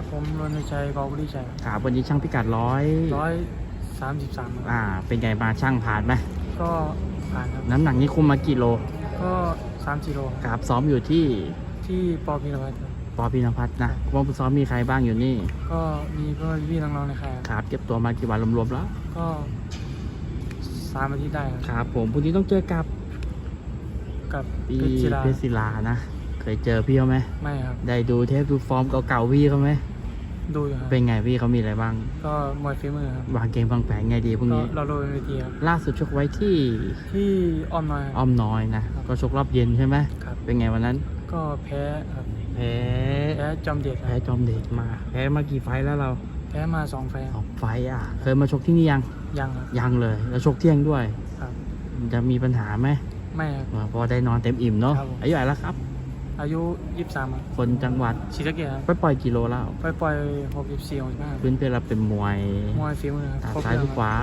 ครับผมรณชัยกอบุรีชัยครับวันนี้ช่างพิกัดร้อยร้อยสามสิบสามอ่า เป็นไงมาช่างผ่านไหมก็ผ่านครับน้ำหนักนี้คุมมากี่โล ก็สามกิโลครับซ้อมอยู่ที่ที่ปอพีรพัฒน์ครับปอพินพัฒน์นะวงผู้ซ้อมมีใครบ้างอยู่นี่ ก็มีเพื่อนพี่น้องๆในค่ายครับเก็บตัวมากี่วันรวมๆแล้ว ก็สามอาทิตย์ได้ครับครับผมพรุ่งนี้ต้องเจอกับกับปีเพชรศิลาเพชรศิลานะ เคยเจอพี่เขาไหมไม่ครับ ได้ดูเทปดูฟอร์มเก่าๆพี่เขาไหม ดูอยู่ครับเป็นไงพี่เขามีอะไรบ้าง ก็มวยฝีมือครับวางเกมวางแผนไงดีพรุ่งก็นี้ เราโดนเวทีครับล่าสุดชกไว้ที่ที่อ้อมน้อยครับอ้อมน้อยนะก็ชกรอบเย็นใช่ไหมครับ เป็นไงวันนั้น ก็แพ้ครับแพ้แพ้จอมเด็ดคแพ้รับจอมเด็กมา แพ้มากี่ไฟท์แล้วเราแพ้มาสองไฟล์สองไฟท์อะ เคยมาชกที่นี่ยังยังครับยังเลย แล้วชกเที่ยงด้วย ครับ จะมีปัญหาไหมไม่ครับ อ่าพอได้นอนเต็มอิ่มเนาะครับผม อายุเท่าไหร่แล้วครับ อายุยี่สิบสามครับคนจังหวัดศรีสะเกษครับไปปล่อยกิโลแล้วไปปล่อยหกสิบสี่หกสิบห้าพื้นเพเราเป็นมวยมวยฝีมือครับตาครบซ้ายเคหรื่รือองขวา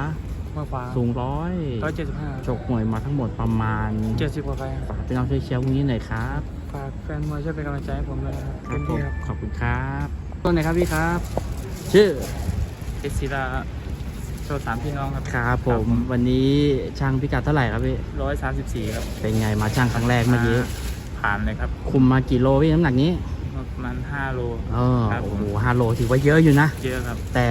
มือขวาสูงร้อยร้อยเจ็ดสิบห้าชกมวยมาทั้งหมดประมาณเจ็ดสิบกว่าไฟล์ครับฝากพี่น้องช่วยเชียร์พรุ่งนี้หน่อยครับฝากแฟนมวยช่วยเป็นกำลังใจให้ผมด้วยนะครับคเต็รับมผที่มครับขอบคุณครับต้นไหนครับพี่ครับ ชื่อเพชรศิลาโชว์สามพี่น้องครับครับผมวันนี้ช่างพิกัดเท่าไหร่ครับพี่ร้อยสามสิบสี่ครับเป็นไงมาช่างครั้งแรกเมื่อกี้ ผ่านเลยครับ คุมมากี่โลพี่น้ำหนักนี้ประมาณห้าโลเออครับโอ้โหห้าโลถือว่าเยอะอยู่นะ เยอะครับแต่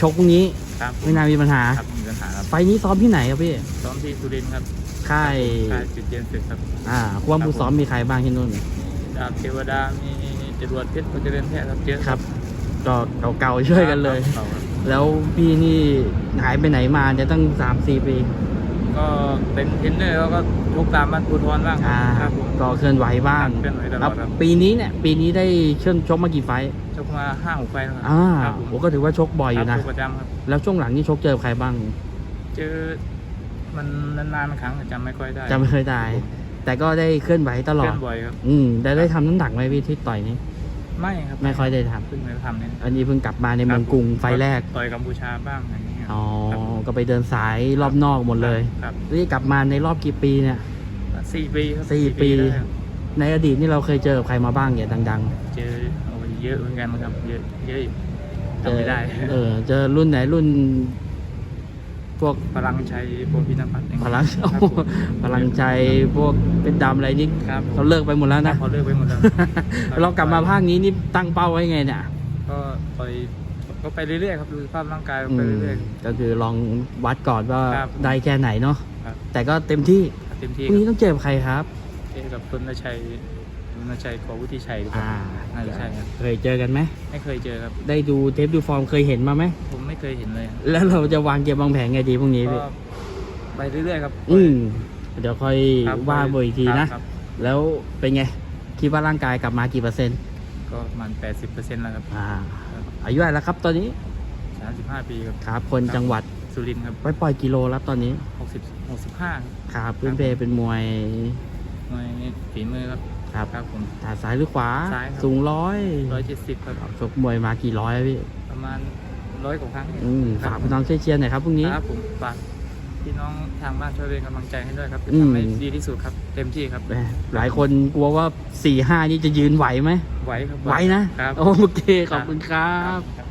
ชกพรุ่งนี้ครับไม่น่ามีปัญหา ครับมีปัญหาครับไฟล์นี้ซ้อมที่ไหนครับพี่ ซ้อมที่สุรินทร์ครับค่ายค่ายจุดเจนศึกครับอ่าความผู้ซ้อมมีใครบ้างที่นู่นดาบเทวดามีจรวดเพชรพลเจริญแพทย์ครับเยอะครับก็เก่าๆช่วยกันเลย ครับครับแล้วพี่นี่หายไปไหนมาจะตั้งสามสี่ปี ก็เป็นเทรนเนอร์แล้วก็ลูกตามบ้านภูทรบ้างอ่าครับผม ก็เคลื่อนไหวบ้างเคลื่อนไหวตลอดแล้วครับ ปีนี้เนี่ยปีนี้ได้เชิญชกมากี่ไฟท์ชกมาห้าหกไฟล์แล้วครับอ่าครับผมผมก็ถือว่าชกบ่อยอยู่ครันะบชกประจำครับ แล้วช่วงหลังนี่ชกเจอใครบ้างเจอมันนานๆครั้งจำไม่ค่อยได้จำไม่เคยได้ แต่ก็ได้เคลื่อนไหวตลอเล่ดนบ่อยครับ อืมได้ได้ทำน้ำหนักไหมพี่ที่ต่อยนี้ ไม่ครับไม่ค่อยได้ทำเพิ่งมาทำเนี่ยอันนี้เพิ่งกลับมาในเมืองกรุงไฟล์แรก ต่อยกัมพูชาบ้างอย่างนี้ยอ๋อครับผมก็ไปเดินสายรอบนอกหมดเลยครับนี่กลับมาในรอบกี่ปีเนี่ย สี่ปีครับสี่ปี ได้ครับในอดีตนี่เราเคยเจอกับใครมาบ้างเนี่ยดังเจอโอ้ยเยอะเหมือนกันครับเยอะเยอะอยู่ๆจำไม่ได้ เออ เจอรุ่นไหนรุ่น พวกพลังชัยโพธินพัฒน์อย่างพเงี้ยลังครับผม พลังใจพวกเป็นดำอะไรนี่ครับ เขาเลิกไปหมดแล้วนะ เขาเลิกไปหมดแล้ว เรากลับมาภาคนี้นี่ตั้งเป้าไว้ไงเนี่ย ก็ไปก็ไปเรื่อยๆครับดูสภาพร่างกายอืไปมเรื่อย ก็คือลองวัดก่อนว่าครับได้แค่ไหนเนาะๆครับ แต่ก็เต็มที่เต็มพที่รุ่งนี้ต้องเจอกับใครครับ เจอกับตุนชัย ตุนชัยขอวุฒิชัยหรือเปล่าอ่าน่าจะใช่ครับเคยเจอกันไหมไม่เคยเจอครับ ได้ดูเทปดูฟอร์มเคยเห็นมาไหมผมไม่เคยเห็นเลยแล้วเราจะวางเกมวางแผนไงดีพรุ่งนี้ก็พี่ไปเรื่อยๆครับอืมเดี๋ยวค่อยครับว่าบนอีกทีนะ ครับแล้วเป็นไงคิดว่าร่างกายกลับมากี่เปอร์เซ็นต์ก็ประมันแปดสิบเปอร์เซ็นต์แล้วครับอ่าอายุอะไรแล้วครับตอนนี้สามสิบห้าปีครับ ครับคนจังหวัดสุรินทร์ครับไปปล่อยกิโลแล้วตอนนี้หกสิบหกสิบห้าครับพื้นเพเป็นมวย หน่วยฝีมือครับครับครับผมถาซ้ายหรือขวา ซ้ายครับ สูงร้อยร้อยเจ็ดสิบครับ ชกมวยมากี่ร้อยอะพี่ ประมาณร้อยกว่าครั้งเนี่ยอืมครัฝากบพี่น้องช่วยเชียร์หน่อยครับพรุ่งนี้ ครับผมฝากพี่น้องทางบ้านช่วยเป็นกำลังใจให้ด้วยครับจะอืม ทำให้ดีที่สุดครับเต็มที่ครับแหมหลายคนกลัวว่า4ี่ห้านี่จะยืนไหวไหม ไหวครับไหวนะ ครับ โอเค ขอบคุณครับ ครับ